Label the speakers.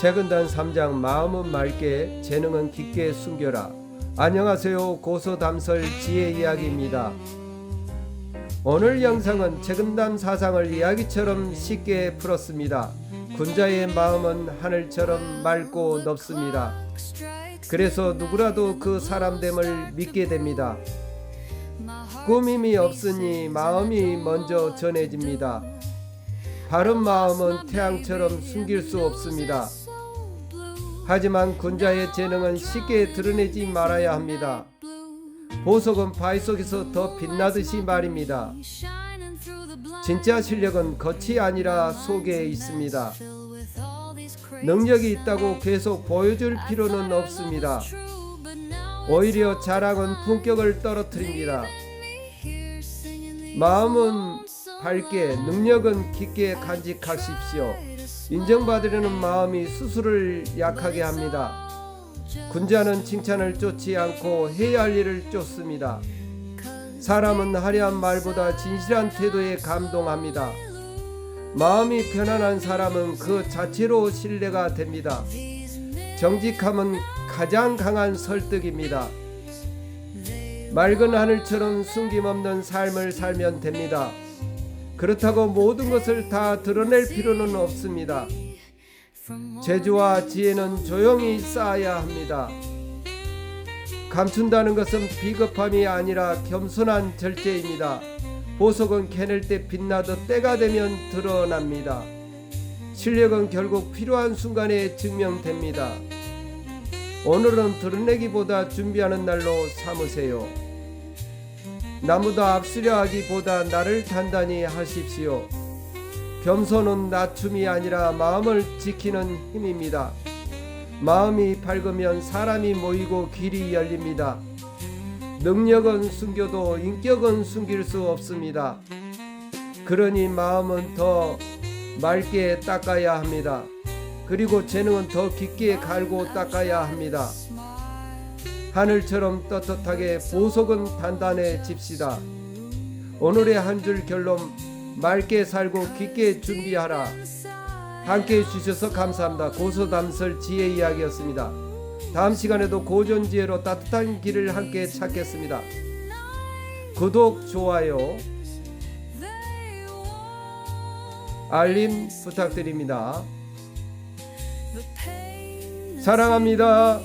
Speaker 1: 최근단 3장 마음은 맑게 재능은 깊게 숨겨라. 안녕하세요. 고소담설 지혜 이야기입니다. 오늘 영상은 최근단 사상을 이야기처럼 쉽게 풀었습니다. 군자의 마음은 하늘처럼 맑고 넓습니다. 그래서 누구라도 그 사람됨을 믿게 됩니다. 꾸밈이 없으니 마음이 먼저 전해집니다. 바른 마음은 태양처럼 숨길 수 없습니다. 하지만 군자의 재능은 쉽게 드러내지 말아야 합니다. 보석은 바위 속에서 더 빛나듯이 말입니다. 진짜 실력은 겉이 아니라 속에 있습니다. 능력이 있다고 계속 보여줄 필요는 없습니다. 오히려 자랑은 품격을 떨어뜨립니다. 마음은 밝게, 능력은 깊게 간직하십시오. 인정받으려는 마음이 수술을 약하게 합니다. 군자는 칭찬을 쫓지 않고 해야 할 일을 쫓습니다. 사람은 화려한 말보다 진실한 태도에 감동합니다. 마음이 편안한 사람은 그 자체로 신뢰가 됩니다. 정직함은 가장 강한 설득입니다. 맑은 하늘처럼 숨김없는 삶을 살면 됩니다. 그렇다고 모든 것을 다 드러낼 필요는 없습니다. 재주와 지혜는 조용히 쌓아야 합니다. 감춘다는 것은 비겁함이 아니라 겸손한 절제입니다. 보석은 캐낼 때 빛나듯 때가 되면 드러납니다. 실력은 결국 필요한 순간에 증명됩니다. 오늘은 드러내기보다 준비하는 날로 삼으세요. 나보다 앞서려 하기보다 나를 단단히 하십시오. 겸손은 낮춤이 아니라 마음을 지키는 힘입니다. 마음이 밝으면 사람이 모이고 길이 열립니다. 능력은 숨겨도 인격은 숨길 수 없습니다. 그러니 마음은 더 맑게 닦아야 합니다. 그리고 재능은 더 깊게 갈고 닦아야 합니다. 하늘처럼 떳떳하게 보석은 단단해집시다. 오늘의 한 줄 결론 맑게 살고 깊게 준비하라. 함께 해주셔서 감사합니다. 고소담설 지혜 이야기였습니다. 다음 시간에도 고전 지혜로 따뜻한 길을 함께 찾겠습니다. 구독, 좋아요, 알림 부탁드립니다. 사랑합니다.